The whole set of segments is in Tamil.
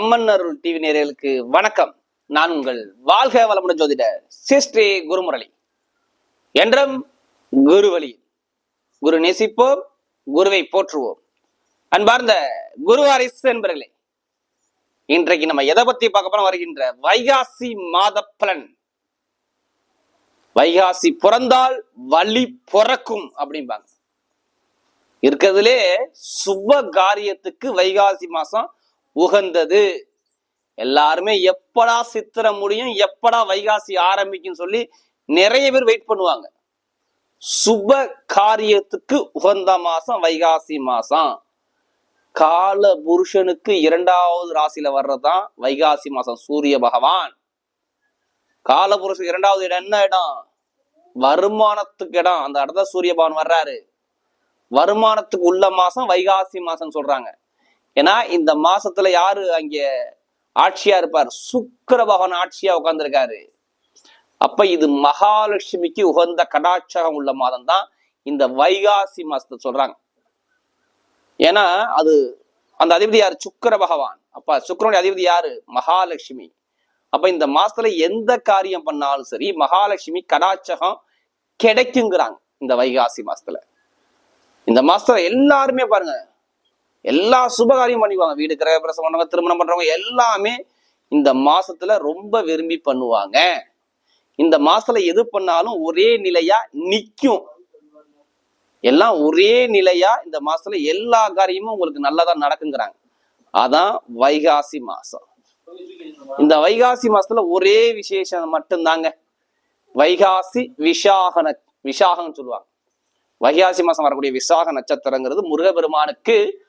அம்மன் அருள் டிவி நேயர்களுக்கு வணக்கம். நான் உங்கள் வாழ்க வளமுடன் ஜோதிட சிஸ்ரீ குருமுரளி. என்றும் குருவழி குரு நேசிப்போம் குருவை போற்றுவோம். அன்பார்ந்த குருவாரிசு என்பர்களே இன்றைக்கு நம்ம எதை பத்தி பார்க்க போன வருகின்ற வைகாசி மாத பலன். வைகாசி பிறந்தால் வழி பிறக்கும் அப்படிம்பாங்க. இருக்கிறதுலே சுப காரியத்துக்கு வைகாசி மாசம் உகந்தது. எல்லாருமே எப்படா சித்திரை முடியும் எப்படா வைகாசி ஆரம்பிக்கும் சொல்லி நிறைய பேர் வெயிட் பண்ணுவாங்க. சுப காரியத்துக்கு உகந்த மாசம் வைகாசி மாசம். கால புருஷனுக்கு இரண்டாவது ராசியில வர்றதுதான் வைகாசி மாசம் சூரிய பகவான். கால புருஷன் இரண்டாவது இடம் என்ன இடம்? வருமானத்துக்கு இடம். அந்த இடத்துல சூரிய பகவான் வர்றாரு. வருமானத்துக்கு உள்ள மாசம் வைகாசி மாசம் சொல்றாங்க. ஏன்னா இந்த மாசத்துல யாரு அங்க ஆட்சியா இருப்பார்? சுக்கர பகவான் ஆட்சியா உட்கார்ந்துருக்காரு. அப்ப இது மகாலட்சுமிக்கு உகந்த கடாட்சகம் உள்ள மாதம் தான் இந்த வைகாசி மாசத்தை சொல்றாங்க. ஏன்னா அது அந்த அதிபதி யாரு? சுக்கிர பகவான். அப்ப சுக்கிரனுடைய அதிபதி யாரு? மகாலட்சுமி. அப்ப இந்த மாசத்துல எந்த காரியம் பண்ணாலும் சரி மகாலட்சுமி கடாட்சகம் கிடைக்குங்கிறாங்க இந்த வைகாசி மாசத்துல. இந்த மாசத்துல எல்லாருமே பாருங்க எல்லா சுபகாரியம் பண்ணிக்குவாங்க. வீடு கிரக பண்றவங்க திருமணம் பண்றவங்க எல்லாமே இந்த மாசத்துல ரொம்ப விரும்பி பண்ணுவாங்க. இந்த மாசத்துல எது பண்ணாலும் ஒரே நிலையா நிக்கும். எல்லாம் ஒரே நிலையா இந்த மாசத்துல எல்லா காரியமும் உங்களுக்கு நல்லதா நடக்குங்கிறாங்க. அதான் வைகாசி மாசம். இந்த வைகாசி மாசத்துல ஒரே விசேஷம் மட்டும்தாங்க. வைகாசி விசாகன விசாகம்னு சொல்லுவாங்க. வைகாசி மாசம் வரக்கூடிய விசாக நட்சத்திரங்கிறது முருகபெருமானுக்கு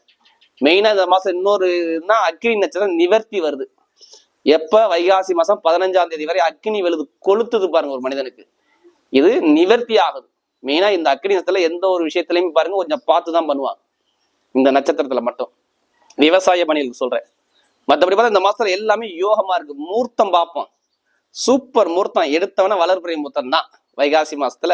மெயினாக இந்த மாதம் இன்னொரு இதுனா அக்னி நட்சத்திரம் நிவர்த்தி வருது. எப்ப? வைகாசி மாதம் பதினஞ்சாம் தேதி வரை அக்னி வெளுது கொளுத்துது பாருங்க ஒரு மனிதனுக்கு. இது நிவர்த்தி ஆகுது. மெயினா இந்த அக்னி நட்சத்திரத்தில் எந்த ஒரு விஷயத்துலையும் பாருங்க கொஞ்சம் பார்த்து தான் பண்ணுவாங்க. இந்த நட்சத்திரத்தில் மட்டும். விவசாய பணிகளுக்கு சொல்றேன். மற்றபடி பார்த்தா இந்த மாசத்துல எல்லாமே யோகமாக இருக்கு. மூர்த்தம் பார்ப்போம். சூப்பர் மூர்த்தம். எடுத்தவன வளர்புரை மூர்த்தம் தான் வைகாசி மாசத்துல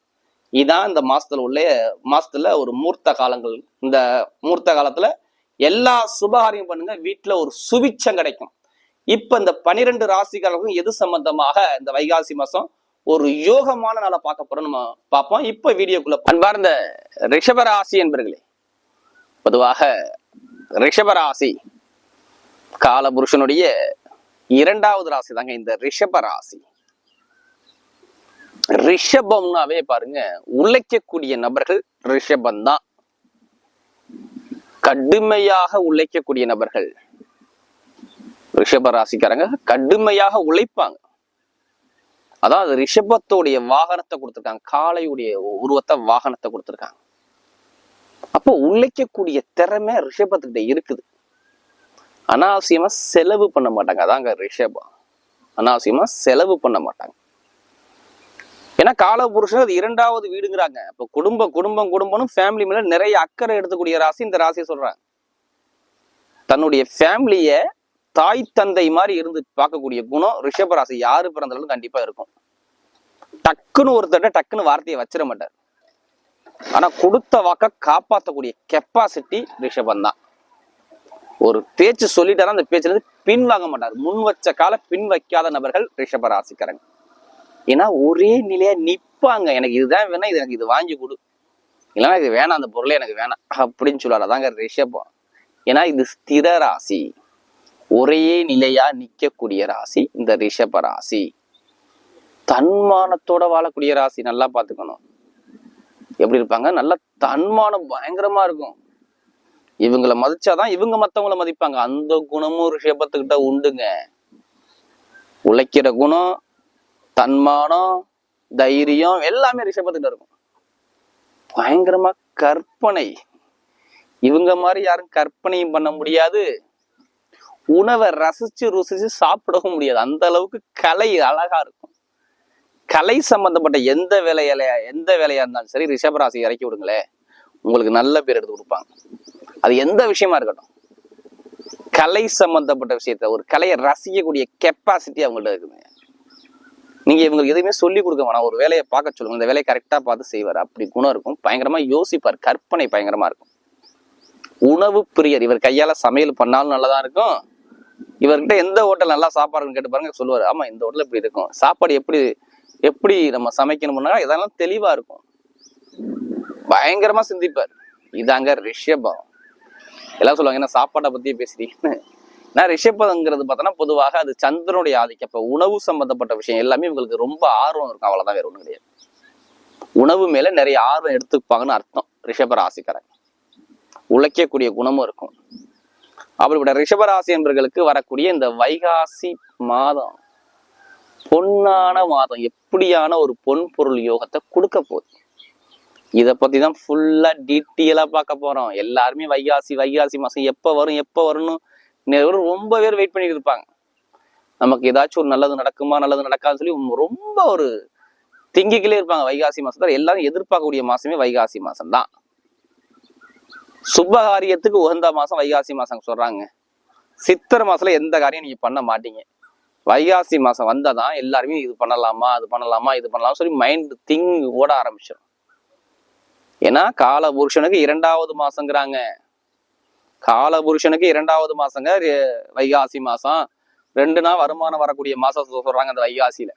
இதான் இந்த மாசத்துல உள்ள மாசத்துல ஒரு மூர்த்த காலங்கள். இந்த மூர்த்த காலத்துல எல்லா சுபகாரியம் பண்ணுங்க வீட்டுல ஒரு சுபிச்சம் கிடைக்கும். இப்ப இந்த பனிரெண்டு ராசிக்காரர்களுக்கும் எது சம்பந்தமாக இந்த வைகாசி மாசம்? ஒரு யோகமான நாளை பார்க்க போறோம் நம்ம பார்ப்போம். இப்ப வீடியோக்குள்ள அன்பார்ந்த ரிஷபராசி என்பர்களே பொதுவாக ரிஷபராசி காலபுருஷனுடைய இரண்டாவது ராசி தாங்க இந்த ரிஷபராசி. ரிஷபம்னாவே பாருங்க உழைக்கக்கூடிய நபர்கள் ரிஷபம் தான் கடுமையாக உழைக்கக்கூடிய நபர்கள் ரிஷப ராசிக்காரங்க கடுமையாக உழைப்பாங்க. அதாவது ரிஷபத்தோடைய வாகனத்தை கொடுத்துருக்காங்க காளையுடைய உருவத்தை வாகனத்தை கொடுத்துருக்காங்க. அப்போ உழைக்கக்கூடிய திறமை ரிஷபத்துக்கிட்ட இருக்குது. அனாவசியமா செலவு பண்ண மாட்டாங்க அதாங்க ரிஷபம். அனாவசியமா செலவு பண்ண மாட்டாங்க. ஏன்னா காலபுருஷன் அது இரண்டாவது வீடுங்கிறாங்க. இப்ப குடும்ப குடும்பம் குடும்பம்னு ஃபேமிலி மேல நிறைய அக்கறை எடுத்துக்கூடிய ராசி இந்த ராசியை சொல்றாங்க. தன்னுடைய ஃபேமிலிய தாய் தந்தை மாதிரி இருந்து பார்க்கக்கூடிய குணம் ரிஷப ராசி. யாரு பிறந்தாலும் கண்டிப்பா இருக்கும். டக்குன்னு ஒருத்தட்ட டக்குன்னு வார்த்தையை வச்சிட மாட்டார். ஆனா கொடுத்த வாக்க காப்பாற்றக்கூடிய கெப்பாசிட்டி ரிஷபம் தான். ஒரு பேச்சு சொல்லிட்டாரா அந்த பேச்சுல இருந்து பின் வாங்க மாட்டார். முன் வச்ச கால பின் வைக்காத நபர்கள் ரிஷப ராசிக்காரங்க. ஏன்னா ஒரே நிலையா நிப்பாங்க. எனக்கு இதுதான் வேணா இது எனக்கு இது வாங்கி கொடு. இல்லைன்னா இது வேணாம் அந்த பொருளே எனக்கு வேணாம் அப்படின்னு சொல்லுவார். அதாங்க ரிஷபம் ஏன்னா இது ஸ்திர ராசி. ஒரே நிலையா நிக்கக்கூடிய ராசி இந்த ரிஷப ராசி. தன்மானத்தோட வாழக்கூடிய ராசி நல்லா பார்த்துக்கணும். எப்படி இருப்பாங்க? நல்லா தன்மானம் பயங்கரமா இருக்கும். இவங்களை மதிச்சாதான் இவங்க மற்றவங்கள மதிப்பாங்க. அந்த குணமும் ரிஷபத்துக்கிட்ட உண்டுங்க. உழைக்கிற குணம் தன்மானம் தைரியம் எல்லாமே ரிஷபத்துக்கிட்ட இருக்கும். பயங்கரமா கற்பனை. இவங்க மாதிரி யாரும் கற்பனையும் பண்ண முடியாது. உணவை ரசிச்சு ருசிச்சு சாப்பிடவும் முடியாது. அந்த அளவுக்கு கலை அழகா இருக்கும். கலை சம்பந்தப்பட்ட எந்த வேலையில எந்த வேலையா இருந்தாலும் சரி ரிஷபராசி இறக்கி விடுங்களேன் உங்களுக்கு நல்ல பேர் எடுத்து கொடுப்பாங்க. அது எந்த விஷயமா இருக்கட்டும். கலை சம்பந்தப்பட்ட விஷயத்த ஒரு கலையை ரசிக்கக்கூடிய கெப்பாசிட்டி அவங்கள்ட்ட இருக்குதுங்க நீங்க இவங்களுக்கு எதுவுமே சொல்லி கொடுக்க வேணாம். ஒரு வேலையை பார்க்க சொல்லுங்க. இந்த வேலையை கரெக்டா பார்த்து செய்வார். அப்படி குணம் இருக்கும். பயங்கரமா யோசிப்பார். கற்பனை பயங்கரமா இருக்கும். உணவு பிரியர். இவர் கையால சமையல் பண்ணாலும் நல்லதா இருக்கும். இவர்கிட்ட எந்த ஹோட்டல் நல்லா சாப்பாடுன்னு கேட்டு பாருங்க சொல்லுவாரு. ஆமா இந்த ஹோட்டல் இப்படி இருக்கும். சாப்பாடு எப்படி எப்படி நம்ம சமைக்கணும்னா இதெல்லாம் தெளிவா இருக்கும். பயங்கரமா சிந்திப்பார். இதாங்க ரிஷபம். எல்லாம் சொல்லுவாங்க என்ன சாப்பாட்டை பற்றியே பேசுறீங்கன்னு. நான் ரிஷபங்கிறது பார்த்தோன்னா பொதுவாக அது சந்திரனுடைய ஆதிக்கம். இப்போ உணவு சம்பந்தப்பட்ட விஷயம் எல்லாமே இவங்களுக்கு ரொம்ப ஆர்வம் இருக்கும். அவ்வளோதான் வேற ஒன்றும் கிடையாது. உணவு மேல நிறைய ஆர்வம் எடுத்துப்பாங்கன்னு அர்த்தம். ரிஷபராசிக்காரன் உழைக்கக்கூடிய குணமும் இருக்கும். அப்படிப்பட்ட ரிஷபராசி என்பர்களுக்கு வரக்கூடிய இந்த வைகாசி மாதம் பொன்னான மாதம் எப்படியான ஒரு பொன் பொருள் யோகத்தை கொடுக்க போகுது. இதை பத்தி தான் ஃபுல்லா டீட்டெயிலா பார்க்க போறோம். எல்லாருமே வைகாசி வைகாசி மாசம் எப்ப வரும் எப்ப வரும்னு ரொம்ப பேர் வெயிட் பண்ணிட்டு இருப்பாங்க. நமக்கு ஏதாச்சும் ஒரு நல்லது நடக்குமா நல்லது நடக்காதுன்னு சொல்லி ரொம்ப ஒரு திங்கிக்கிலே இருப்பாங்க. வைகாசி மாசத்துல எல்லாரும் எதிர்பார்க்கக்கூடிய மாசமே வைகாசி மாசம் தான் சுபகாரியத்துக்கு உகந்த மாசம் வைகாசி மாசம் சொல்றாங்க. சித்திரை மாசத்துல எந்த காரியம் நீங்க பண்ண மாட்டீங்க. வைகாசி மாசம் வந்தாதான் எல்லாருமே இது பண்ணலாமா அது பண்ணலாமா இது பண்ணலாமா சொல்லி மைண்ட் திங் ஓட ஆரம்பிச்சிடும் ஏன்னா கால புருஷனுக்கு இரண்டாவது மாசங்கிறாங்க. கால புருஷனுக்கு இரண்டாவது மாசங்க வைகாசி மாசம். ரெண்டு நாள் வருமானம் வரக்கூடிய மாசம் சொல்றாங்க அந்த வைகாசியில.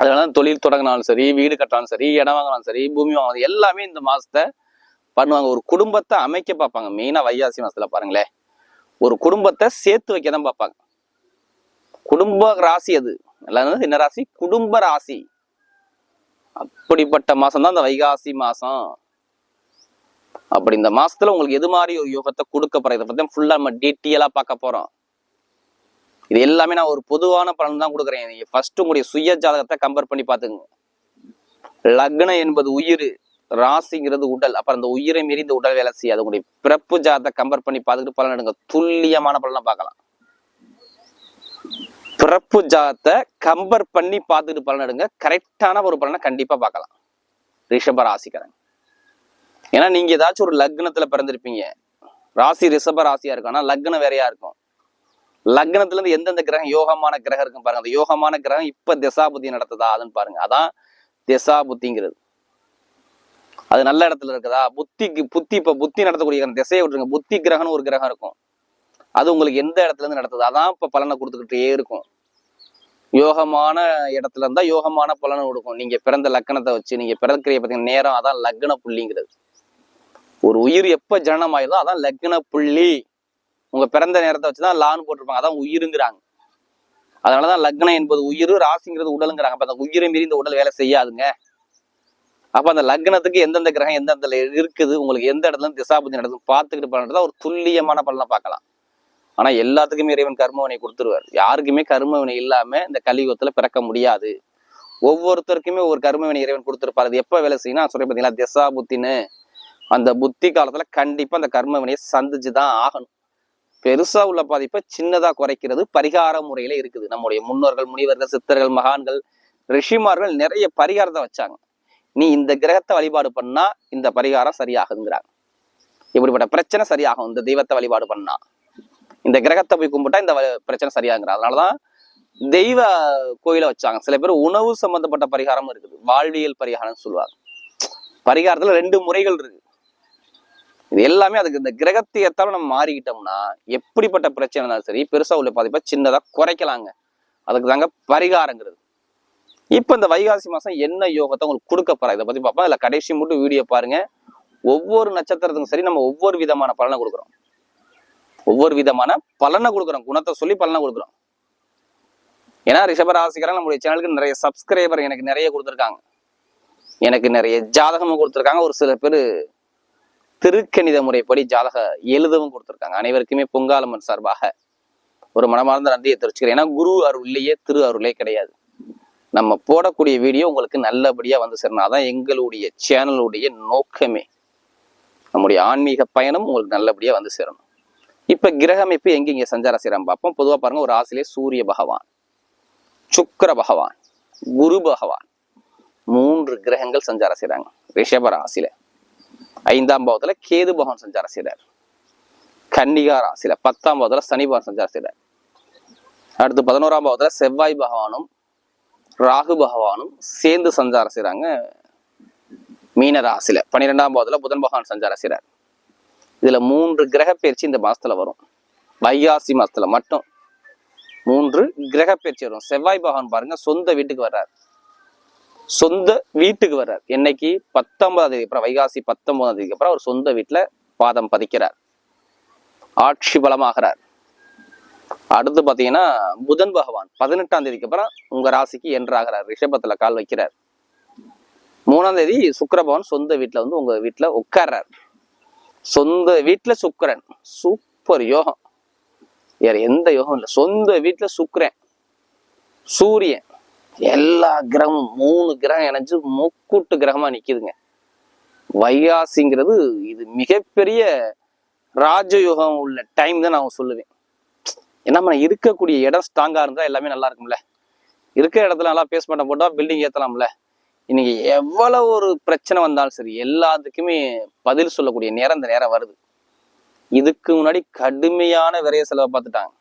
அதனால தொழில் தொடங்கினாலும் சரி வீடு கட்டினாலும் சரி இடம் வாங்கினாலும் சரி பூமி வாங்கினாலும் எல்லாமே இந்த மாசத்தை பண்ணுவாங்க. ஒரு குடும்பத்தை அமைக்க பார்ப்பாங்க. மெயினா வைகாசி மாசத்துல பாருங்களேன் ஒரு குடும்பத்தை சேர்த்து வைக்க தான் பார்ப்பாங்க. குடும்ப ராசி அது. எல்லாம் என்ன ராசி? குடும்ப ராசி. அப்படிப்பட்ட மாசம் தான் இந்த வைகாசி மாசம். அப்படி இந்த மாசத்துல உங்களுக்கு எது மாதிரி ஒரு யோகத்தை கொடுக்க போறோம் இதை பத்தி ஃபுல்லா நம்ம டீட்டெயிலா பார்க்க போறோம். இது எல்லாமே நான் ஒரு பொதுவான பலன் தான் கொடுக்குறேன். நீங்க ஃபர்ஸ்ட் உங்களுடைய சுய ஜாதகத்தை கம்பேர் பண்ணி பாத்துங்க லக்னம் என்பது உயிர் ராசிங்கிறது உடல். அப்புறம் அந்த உயிரை மீறி இந்த உடல் வேலை செய்யாது. உங்களுடைய பிறப்பு ஜாதத்தை கம்பேர் பண்ணி பார்த்துக்கிட்டு பலன் எடுங்க. துல்லியமான பலனை பார்க்கலாம். பிறப்பு ஜாதத்தை கம்பேர் பண்ணி பார்த்துக்கிட்டு பலன் எடுங்க. கரெக்டான ஒரு பலனை கண்டிப்பா பார்க்கலாம். ரிஷப ராசிக்காரங்க. ஏன்னா நீங்க ஏதாச்சும் ஒரு லக்னத்துல பிறந்திருப்பீங்க. ராசி ரிஷப ராசியா இருக்கும். ஆனா லக்னம் வேறையா இருக்கும். லக்னத்துல இருந்து எந்தெந்த கிரகம் யோகமான கிரகம் இருக்கும் பாருங்க. அந்த யோகமான கிரகம் இப்ப திசாபுத்தி நடத்துதா அதுன்னு பாருங்க. அதான் திசாபுத்திங்கிறது. அது நல்ல இடத்துல இருக்குதா? புத்திக்கு புத்தி இப்ப புத்தி நடத்தக்கூடிய கிரகம் திசையை விட்டுருங்க. புத்தி கிரகம்னு ஒரு கிரகம் இருக்கும். அது உங்களுக்கு எந்த இடத்துல இருந்து நடத்துது? அதான் இப்ப பலனை கொடுத்துக்கிட்டே இருக்கும். யோகமான இடத்துல இருந்தா யோகமான பலனை கொடுக்கும். நீங்க பிறந்த லக்கணத்தை வச்சு நீங்க பிறக்கிற பார்த்தீங்கன்னா நேரம் அதான் லக்ன புள்ளிங்கிறது. ஒரு உயிர் எப்ப ஜனனம் ஆயுதோ அதான் லக்ன புள்ளி. உங்க பிறந்த நேரத்தை வச்சுதான் லான்னு போட்டிருப்பாங்க. அதான் உயிருங்கிறாங்க. அதனாலதான் லக்னம் என்பது உயிர் ராசிங்கிறது உடலுங்கிறாங்க. அப்ப அந்த உயிரை மீறி இந்த உடல் வேலை செய்யாதுங்க. அப்ப அந்த லக்னத்துக்கு எந்தெந்த கிரகம் எந்தெந்த இருக்குது உங்களுக்கு எந்த இடத்துல திசாபுத்தி நடக்குது பார்த்துக்கிட்டு பண்ணுறதா ஒரு துல்லியமான பலனை பார்க்கலாம். ஆனா எல்லாத்துக்குமே இறைவன் கர்மவினை கொடுத்துருவார். யாருக்குமே கர்மவினை இல்லாம இந்த கலியுகத்துல பிறக்க முடியாது. ஒவ்வொருத்தருக்குமே ஒரு கர்மவினை இறைவன் கொடுத்துருப்பாரு. அது எப்ப வேலை செய்யணும் நான் சொல்றேன் பாத்தீங்களா? திசா புத்தின்னு. அந்த புத்தி காலத்துல கண்டிப்பா அந்த கர்மவினையை சந்திச்சுதான் ஆகணும். பெருசா உள்ள பாதிப்பை சின்னதா குறைக்கிறது பரிகார முறையில இருக்குது. நம்முடைய முன்னோர்கள் முனிவர்கள் சித்தர்கள் மகான்கள் ரிஷிமார்கள் நிறைய பரிகாரத்தை வச்சாங்க. நீ இந்த கிரகத்தை வழிபாடு பண்ணா இந்த பரிகாரம் சரியாகுங்கிறாங்க. இப்படிப்பட்ட பிரச்சனை சரியாகும். இந்த தெய்வத்தை வழிபாடு பண்ணா. இந்த கிரகத்தை போய் கும்பிட்டா இந்த வ- பிரச்சனை சரியாகுங்கிற அதனாலதான் தெய்வ கோயிலை வச்சாங்க. சில பேர் உணவு சம்பந்தப்பட்ட பரிகாரமும் இருக்குது. வாழ்வியல் பரிகாரம்னு சொல்லுவாங்க. பரிகாரத்துல ரெண்டு முறைகள் இருக்கு. இது எல்லாமே அதுக்கு இந்த கிரகத்தை நம்ம மாறிக்கிட்டோம்னா எப்படிப்பட்ட பிரச்சனை இருந்தாலும் சரி பெருசாக உள்ள பாதிப்பா சின்னதாக குறைக்கலாங்க. அதுக்கு தாங்க பரிகாரங்கிறது. இப்போ இந்த வைகாசி மாதம் என்ன யோகத்தை உங்களுக்கு கொடுக்க போறா? இதை பற்றி பார்ப்போம். இல்லை கடைசி மட்டும் வீடியோ பாருங்க. ஒவ்வொரு நட்சத்திரத்துக்கும் சரி நம்ம ஒவ்வொரு விதமான பலனை கொடுக்குறோம். ஒவ்வொரு விதமான பலனை கொடுக்குறோம். குணத்தை சொல்லி பலனை கொடுக்குறோம். ஏன்னா ரிஷபராசிக்காரன் நம்முடைய சேனலுக்கு நிறைய சப்ஸ்கிரைபர் எனக்கு நிறைய கொடுத்துருக்காங்க. எனக்கு நிறைய ஜாதகமும் கொடுத்துருக்காங்க. ஒரு சில பேர் திருக்கணித முறைப்படி ஜாதக எழுதவும் கொடுத்துருக்காங்க. அனைவருக்குமே பொங்காலம்மன் சார்பாக ஒரு மனமார்ந்த நன்றியை தெரிவிச்சுக்கிறேன். ஏன்னா குரு அருள்லையே திரு அருளே கிடையாது. நம்ம போடக்கூடிய வீடியோ உங்களுக்கு நல்லபடியாக வந்து சேரணும். அதான் எங்களுடைய சேனலுடைய நோக்கமே. நம்முடைய ஆன்மீக பயணம் உங்களுக்கு நல்லபடியாக வந்து சேரணும். இப்போ கிரக அமைப்பு இங்கே சஞ்சார செய்கிறான் பார்ப்போம். பொதுவாக பாருங்கள் ஒரு ஆசிலே சூரிய பகவான் சுக்கர பகவான் குரு பகவான் மூன்று கிரகங்கள் சஞ்சாரம் செய்கிறாங்க ரிஷப ராசியில. ஐந்தாம் பாவத்துல கேது பகவான் சஞ்சாரம் செய்தார் கன்னிகா ராசியில பத்தாம் பாவத்துல சனி பகவான் சஞ்சாரம் செய்றார். அடுத்து பதினோராம் பாவத்துல செவ்வாய் பகவானும் ராகு பகவானும் சேர்ந்து சஞ்சாரம் செய்றாங்க. மீன ராசியில பன்னிரெண்டாம் பாவத்துல புதன் பகவான் சஞ்சாரம் செய்றார். இதுல மூன்று கிரக பயிற்சி இந்த மாசத்துல வரும். வைகாசி மாசத்துல மட்டும் மூன்று கிரக பயிற்சி வரும். செவ்வாய் பகவான் பாருங்க சொந்த வீட்டுக்கு வர்றாரு. சொந்த வீட்டுக்கு வர்றார். என்னைக்கு? பத்தொன்பதாம் தேதி. அப்புறம் வைகாசி பத்தொன்பதாம் தேதிக்கு அப்புறம் அவர் சொந்த வீட்டுல பாதம் பதிக்கிறார். ஆட்சி பலமாகிறார். அடுத்து பாத்தீங்கன்னா புதன் பகவான் பதினெட்டாம் தேதிக்கு அப்புறம் உங்க ராசிக்கு என்றாகிறார். ரிஷபத்துல கால் வைக்கிறார். மூணாம் தேதி சுக்கர பகவான் சொந்த வீட்டுல வந்து உங்க வீட்டுல உட்கார்றார். சொந்த வீட்டுல சுக்கரன். சூப்பர் யோகம். வேற எந்த யோகம் இல்லை. சொந்த வீட்டுல சுக்கரன். சூரியன். எல்லா கிரகமும் மூணு கிரகம் இணைஞ்சு முக்கூட்டு கிரகமா நிக்குதுங்க. வைகாசிங்கிறது இது மிகப்பெரிய ராஜயோகம் உள்ள டைம் தான் நான் சொல்லுவேன். ஏன்னா நம்ம இருக்கக்கூடிய இடம் ஸ்ட்ராங்கா இருந்தா எல்லாமே நல்லா இருக்கும்ல. இருக்கிற இடத்துல நல்லா பேஸ்மெண்ட் போட்டா பில்டிங் ஏத்தலாம்ல. இன்னைக்கு எவ்வளவு ஒரு பிரச்சனை வந்தாலும் சரி எல்லாத்துக்குமே பதில் சொல்லக்கூடிய நேரம் இந்த நேரம் வருது. இதுக்கு முன்னாடி கடுமையான விரைய செலவை பார்த்துட்டாங்க.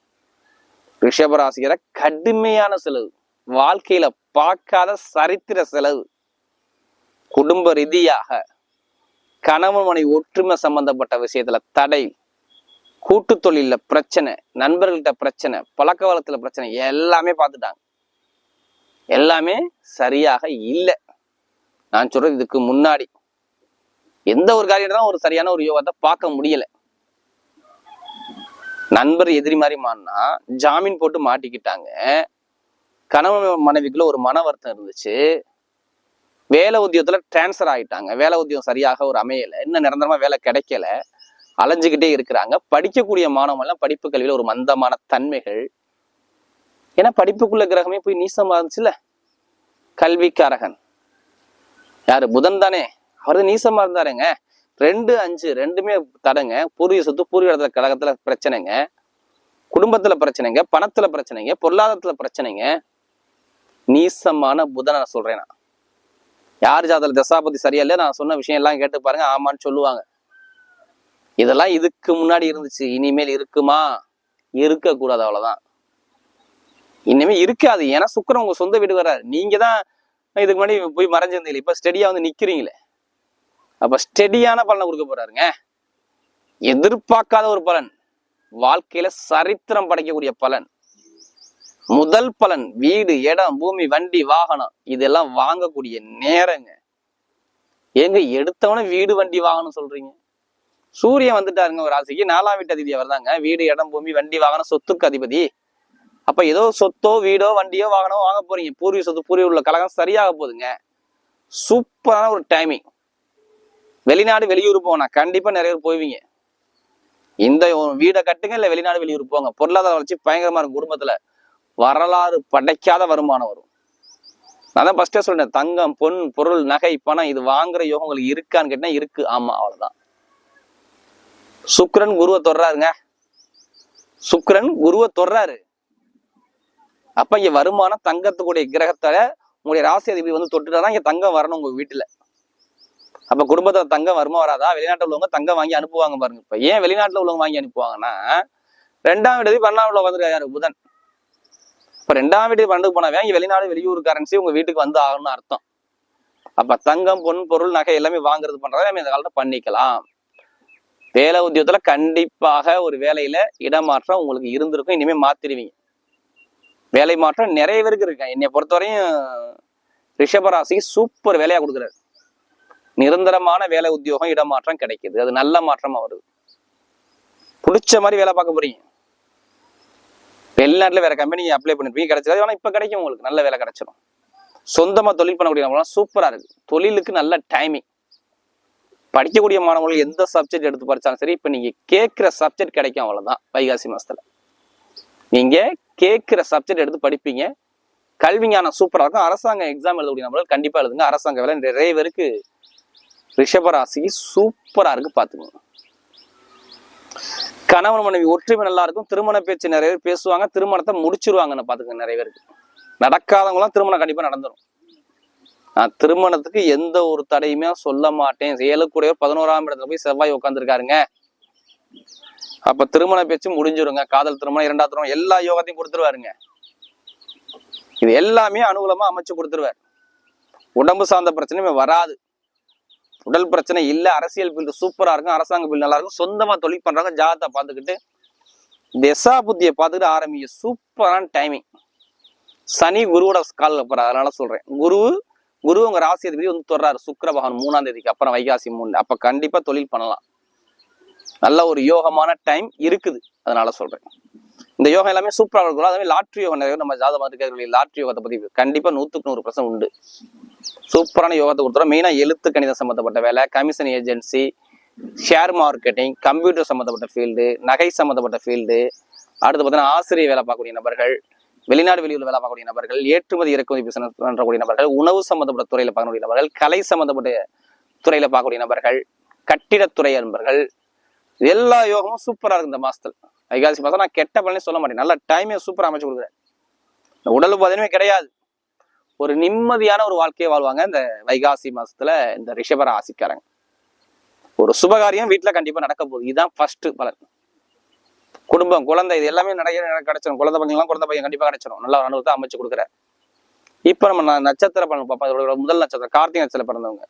ரிஷபராசிகரை கடுமையான செலவு. வாழ்க்கையில பார்க்காத சரித்திர செலவு. குடும்ப ரீதியாக கணவன் மனை ஒற்றுமை சம்பந்தப்பட்ட விஷயத்துல தடை கூட்டு தொழில பிரச்சனை நண்பர்கள்ட்ட பிரச்சனை பழக்க வழக்கத்துல பிரச்சனை எல்லாமே பார்த்துட்டாங்க. எல்லாமே சரியாக இல்லை. நான் சொல்றது இதுக்கு முன்னாடி. எந்த ஒரு காரியம் ஒரு சரியான ஒரு யோகத்தை பார்க்க முடியல. நண்பர் எதிரி மாதிரி மாறினா ஜாமீன் போட்டு மாட்டிக்கிட்டாங்க. கணவன் மனைவிக்குள்ள ஒரு மன வருத்தம் இருந்துச்சு. வேலை உத்தியோகத்துல டிரான்ஸ்ஃபர் ஆயிட்டாங்க. வேலை உத்தியோகம் சரியாக ஒரு அமையல. இன்னும் நிரந்தரமா வேலை கிடைக்கல. அலைஞ்சுக்கிட்டே இருக்கிறாங்க. படிக்கக்கூடிய மாணவன் எல்லாம் படிப்பு கல்வியில ஒரு மந்தமான தன்மைகள். ஏன்னா படிப்புக்குள்ள கிரகமே போய் நீசமா இருந்துச்சுல்ல? கல்விக்காரகன். யாரு? புதன் தானே. அவர் நீசமா இருந்தாருங்க. ரெண்டு அஞ்சு ரெண்டுமே தடங்க. பூர்வீக சொத்து பூர்வீக இடத்துல கழகத்துல பிரச்சனைங்க. குடும்பத்துல பிரச்சனைங்க. பணத்துல பிரச்சனைங்க. பொருளாதாரத்துல பிரச்சனைங்க. நீசமான புதனை நான் சொல்றேன் நான். யார் ஜாதல தசாபதி சரியா இல்லையா நான் சொன்ன விஷயம் எல்லாம் கேட்டு பாருங்க. ஆமான்னு சொல்லுவாங்க. இதெல்லாம் இதுக்கு முன்னாடி இருந்துச்சு. இனிமேல் இருக்குமா? இருக்கக்கூடாது அவ்வளோதான் இனிமேல் இருக்காது. ஏன்னா சுக்கரன் உங்க சொந்த வீடு வர்றாரு நீங்க தான் இதுக்கு முன்னாடி போய் மறைஞ்சிருந்தீங்க இப்போ ஸ்டெடியாக வந்து நிற்கிறீங்களே அப்போ ஸ்டெடியான பலனை கொடுக்க போறாருங்க. எதிர்பார்க்காத ஒரு பலன். வாழ்க்கையில சரித்திரம் படைக்கக்கூடிய பலன். முதல் பலன் வீடு இடம் பூமி வண்டி வாகனம் இதெல்லாம் வாங்கக்கூடிய நேரங்க. ஏங்க எடுத்தவன வீடு வண்டி வாகனம் சொல்றீங்க? சூரியன் வந்துட்டாருங்க ஒரு ராசிக்கு நாலாம் வீட்டு அதிபதி அவர் தாங்க வீடு இடம் பூமி வண்டி வாகனம் சொத்துக்கு அதிபதி. அப்ப ஏதோ சொத்தோ வீடோ வண்டியோ வாகனமோ வாங்க போறீங்க. பூர்வீக சொத்து பூர்வீக உள்ள கழகம் சரியாக போகுதுங்க சூப்பரான ஒரு டைமிங் வெளிநாடு வெளியூர் போனா கண்டிப்பா நிறைய பேர் போய்வீங்க இந்த வீடை கட்டுங்க இல்ல வெளிநாடு வெளியூர் போங்க. பொருளாதார வளர்ச்சி பயங்கரமா இருக்கும் குடும்பத்துல. வரலாறு படைக்காத வருமானம் வரும். நான் தான் ஃபர்ஸ்டே சொல்றேன். தங்கம் பொன் பொருள் நகை பணம் இது வாங்குற யோகம் உங்களுக்கு இருக்கான்னு கேட்டா இருக்கு. ஆமா அவ்வளவுதான். சுக்ரன் குருவை தொடுறாருங்க. சுக்ரன் குருவை தொடுறாரு. அப்ப இங்க வருமானம் தங்கத்துக்குடைய கிரகத்தால உங்களுடைய ராசி அதிபதி வந்து தொட்டுட்டாதான் இங்க தங்கம் வரணும் உங்க வீட்டுல. அப்ப குடும்பத்துல தங்கம் வருமா வராதா? வெளிநாட்டுல உள்ளவங்க தங்கம் வாங்கி அனுப்புவாங்க பாருங்க. இப்ப ஏன் வெளிநாட்டுல உள்ளவங்க வாங்கி அனுப்புவாங்கன்னா ரெண்டாம் இடதி பன்னாம் உள்ள வந்துருக்காரு புதன். இப்போ ரெண்டாம் வீட்டுக்கு பண்டுக்கு போனவன் வெளிநாடு வெளியூர் கரன்சி உங்க வீட்டுக்கு வந்து ஆகணும்னு அர்த்தம். அப்ப தங்கம் பொன் பொருள் நகை எல்லாமே வாங்குறது பண்றதை நம்ம இந்த காலத்துல பண்ணிக்கலாம். வேலை உத்தியோகத்துல கண்டிப்பாக ஒரு வேலையில இடமாற்றம் உங்களுக்கு இருந்திருக்கும். இனிமே மாத்திருவீங்க வேலை மாற்றம் நிறைய பேருக்கு இருக்கு. என்னை பொறுத்தவரையும் ரிஷபராசிக்கு சூப்பர் வேலையா கொடுக்குறாரு. நிரந்தரமான வேலை உத்தியோகம் இடமாற்றம் கிடைக்குது. அது நல்ல மாற்றமா வருது. பிடிச்ச மாதிரி வேலை பார்க்க போறீங்க. வெளிநாட்டில் வேற கம்பெனி அப்ளை பண்ணிருப்பீங்க கிடைச்சது ஆனால் இப்போ கிடைக்கும் உங்களுக்கு. நல்ல வேலை கிடைச்சிடும் சொந்தமாக தொழில் பண்ணக்கூடிய சூப்பரா இருக்கு. தொழிலுக்கு நல்ல டைமிங் படிக்கக்கூடிய மாணவர்கள் எந்த சப்ஜெக்ட் எடுத்து படித்தாலும் சரி இப்போ நீங்கள் கேட்குற சப்ஜெக்ட் கிடைக்கும் அவ்வளோதான் வைகாசி மாதத்தில் நீங்கள் கேட்குற சப்ஜெக்ட் எடுத்து படிப்பீங்க. கல்வி ஞானம் இருக்கும். அரசாங்க எக்ஸாம் எழுதக்கூடிய நம்மளால் கண்டிப்பாக எழுதுங்க. அரசாங்க வேலை நிறைய பேருக்கு ரிஷபராசிக்கு சூப்பராக இருக்கு பார்த்துக்கோங்க கணவன் மனைவி ஒற்றுமை நல்லா இருக்கும். திருமண பேச்சு நிறைய பேர் பேசுவாங்க. திருமணத்தை முடிச்சிருவாங்கன்னு பாத்துக்கோங்க நிறைய பேருக்கு. நடக்காதவங்களாம் திருமணம் கண்டிப்பா நடந்துடும் நான் திருமணத்துக்கு எந்த ஒரு தடையுமே சொல்ல மாட்டேன். ஏழுக்குடைய பதினோராம் இடத்துல போய் செவ்வாய் உட்காந்துருக்காருங்க அப்ப திருமண பேச்சு முடிஞ்சிருங்க. காதல் திருமணம் இரண்டாவது திருமணம் எல்லா யோகத்தையும் கொடுத்துருவாருங்க. இது எல்லாமே அனுகூலமா அமைச்சு கொடுத்துருவார். உடம்பு சார்ந்த பிரச்சனையுமே வராது. உடல் பிரச்சனை இல்ல அரசியல் பில் சூப்பரா இருக்கும் அரசாங்க பில் நல்லா இருக்கும் சொந்தமா தொழில் பண்றாங்க ஜாதத்தை பார்த்துக்கிட்டு திசா புத்தியை பார்த்துக்கிட்டு ஆரம்பிங்க. சூப்பரான டைமிங் சனி குருவோட காலில் போற அதனால சொல்றேன். குரு குரு உங்க ராசி அதிபதி வந்து தொடர்றாரு. சுக்கிர பகவான் மூணாம் தேதிக்கு அப்புறம் வைகாசி மூணு. அப்ப கண்டிப்பா தொழில் பண்ணலாம். நல்ல ஒரு யோகமான டைம் இருக்குது. அதனால சொல்றேன். இந்த யோகம் எல்லாமே சூப்பராக இருக்கும் அதே மாதிரி லாட்ரி யோகம் நிறைய நம்ம ஜாதகம் இருக்கிற லாட்ரி யோகத்தை பத்தி கண்டிப்பா நூத்துக்கு நூறு பர்சன்ட் உண்டு. சூப்பரான யோகத்தை கொடுத்துரும். மெயினா எழுத்து கணிதம் சம்பந்தப்பட்ட வேலை commission agency share marketing computer சம்பந்தப்பட்ட ஃபீல்டு நகை சம்பந்தப்பட்ட ஃபீல்டு அடுத்து பார்த்தீங்கன்னா ஆசிரியர் வேலை பார்க்கக்கூடிய நபர்கள் வெளிநாடு வெளியூர் வேலை பார்க்கக்கூடிய நபர்கள் ஏற்றுமதி இறக்குமதி பிசினஸ் பண்றக்கூடிய நபர்கள் உணவு சம்பந்தப்பட்ட துறையில பார்க்கக்கூடிய நபர்கள் கலை சம்பந்தப்பட்ட துறையில பார்க்கக்கூடிய நபர்கள் கட்டிடத்துறை நண்பர்கள் எல்லா யோகமும் சூப்பரா இருக்கு இந்த மாசத்துல. ஐகாசி மாசம் நான் கெட்ட பலனே சொல்ல மாட்டேன். நல்ல டைமே சூப்பரா அமைச்சு கொடுக்குறேன். உடல் உபாதனமே கிடையாது. ஒரு நிம்மதியான ஒரு வாழ்க்கையை வாழ்வாங்க இந்த வைகாசி மாசத்துல இந்த ரிஷபர ராசிக்காரங்க. ஒரு சுபகாரியம் வீட்டுல கண்டிப்பா நடக்க போகுது. இதுதான் ஃபர்ஸ்ட் பலன். குடும்பம் குழந்தை இது எல்லாமே நடக்க கிடைச்சிடும் குழந்தை பையன்லாம் குழந்தை பையன் கண்டிப்பா கிடைச்சிடும் நல்ல ஒரு அனுபவத்தை அமைச்சு கொடுக்குற. இப்ப நம்ம நட்சத்திர பலன் பார்ப்போம். முதல் நட்சத்திரம் கார்த்திகை நட்சத்திரம் பிறந்தவங்க.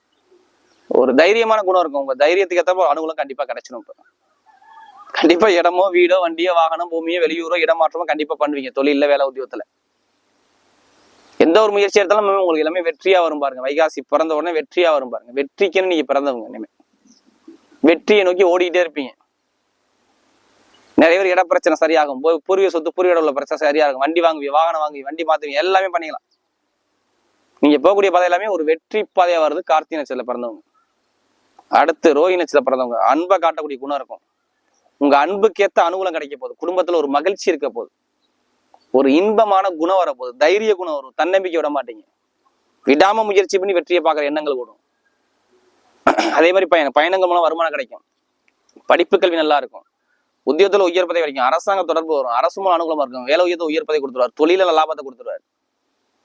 ஒரு தைரியமான குணம் இருக்கும். உங்க தைரியத்துக்கு ஏற்ற ஒரு அனுகூலம் கண்டிப்பா கிடைச்சிடும் இப்போ. கண்டிப்பா இடமோ வீடோ வண்டியோ வாகனம் பூமியோ வெளியூரோ இடமாற்றமோ கண்டிப்பா பண்ணுவீங்க. தொழில வேலை உத்தியோகத்துல. எந்த ஒரு முயற்சி எடுத்தாலும் உங்களுக்கு எல்லாமே வெற்றியா வரும் பாருங்க. வைகாசி பிறந்த உடனே வெற்றியா வரும் பாருங்க. வெற்றிக்குன்னு நீங்க பிறந்தவங்க இனிமே. வெற்றியை நோக்கி ஓடிக்கிட்டே இருப்பீங்க. நிறைய பேர் இட பிரச்சனை சரியாகும். பூர்வீக சொத்து பூர்வீக உள்ள பிரச்சனை சரியாகும். வண்டி வாங்குவீங்க வாகனம் வாங்குவீங்க வண்டி மாத்துவீங்க எல்லாமே பண்ணிக்கலாம். நீங்க போகக்கூடிய பாதை எல்லாமே ஒரு வெற்றி பாதையா வருது கார்த்திகை நட்சத்திரத்துல பிறந்தவங்க. அடுத்து ரோஹி நட்சத்திரத்துல பிறந்தவங்க. அன்பை காட்டக்கூடிய குணம் இருக்கும். உங்க அன்புக்கேத்த அனுகூலம் கிடைக்க போகுது. குடும்பத்துல ஒரு மகிழ்ச்சி இருக்க போகுது. ஒரு இன்பமான குணம் வரப்போகுது. தைரிய குணம் வரும். தன்னம்பிக்கை விட மாட்டீங்க. விடாம முயற்சி பண்ணி வெற்றியை பார்க்குற எண்ணங்கள் கூடும் அதே மாதிரி பயணம். பயணங்கள் மூலம் வருமானம் கிடைக்கும். படிப்பு கல்வி நல்லா இருக்கும். உத்தியோகத்தில் உயர் பதவி கிடைக்கும். அரசாங்க தொடர்பு வரும். அரசு மூலம் அனுகூலமாக இருக்கும். வேலை உயர்த்த உயர் பதவி கொடுத்துருவார். தொழில லாபத்தை கொடுத்துருவார்.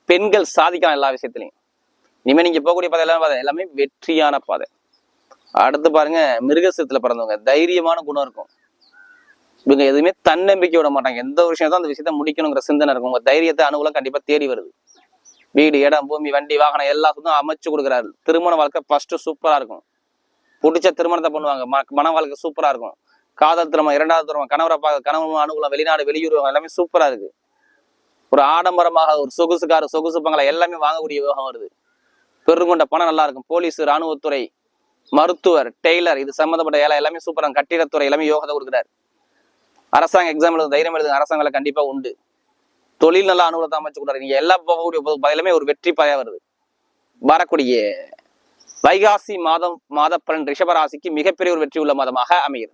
பெண்கள் சாதிக்கலாம் எல்லா விஷயத்துலையும். இனிமே நீங்க போகக்கூடிய பாதை எல்லாமே பாதை. எல்லாமே வெற்றியான பாதை. அடுத்து பாருங்க மிருகசத்துல பிறந்தவங்க. தைரியமான குணம் இருக்கும். இவங்க எதுவுமே தன்னம்பிக்கை விட மாட்டாங்க. எந்த ஒரு விஷயத்தான் அந்த விஷயத்த முடிக்கணுங்கிற சிந்தனை இருக்கும். உங்க தைரியத்தை அனுகூலம் கண்டிப்பா தேடி வருது. வீடு இடம் பூமி வண்டி வாகனம் எல்லாத்துக்கும் அமைச்சு கொடுக்குறாரு. திருமண வாழ்க்கை ஃபர்ஸ்ட் சூப்பரா இருக்கும். பிடிச்ச திருமணத்தை பண்ணுவாங்க. ம- மன வாழ்க்கை சூப்பரா இருக்கும். காதல் திருமணம் இரண்டாவது திருமணம் கணவரை பார்க்க கணவன் அனுகூலம் வெளிநாடு வெளியூர் எல்லாமே சூப்பரா இருக்கு. ஒரு ஆடம்பரமாக ஒரு சொகுசு சொகுசு பங்களா எல்லாமே வாங்கக்கூடிய யோகம் வருது. பெருங்கொண்ட பணம் நல்லா இருக்கும். போலீஸ் ராணுவத்துறை மருத்துவர் டெய்லர் இது சம்மந்தப்பட்ட ஏழை எல்லாமே சூப்பரா கட்டிடத்துறை எல்லாமே யோகத்தை கொடுக்குறாரு. அரசாங்க எக்ஸாம் எழுது தைரியம் எழுது அரசாங்கம் கண்டிப்பாக உண்டு. தொழில் நல்ல அனுகூலத்தை அமைச்சு கொடுறாரு நீங்க எல்லா போகக்கூடிய பதிலுமே ஒரு வெற்றி பாயா வருது. வரக்கூடிய வைகாசி மாதம் மாத பலன் ரிஷபராசிக்கு மிகப்பெரிய ஒரு வெற்றி உள்ள மாதமாக அமைகிறது.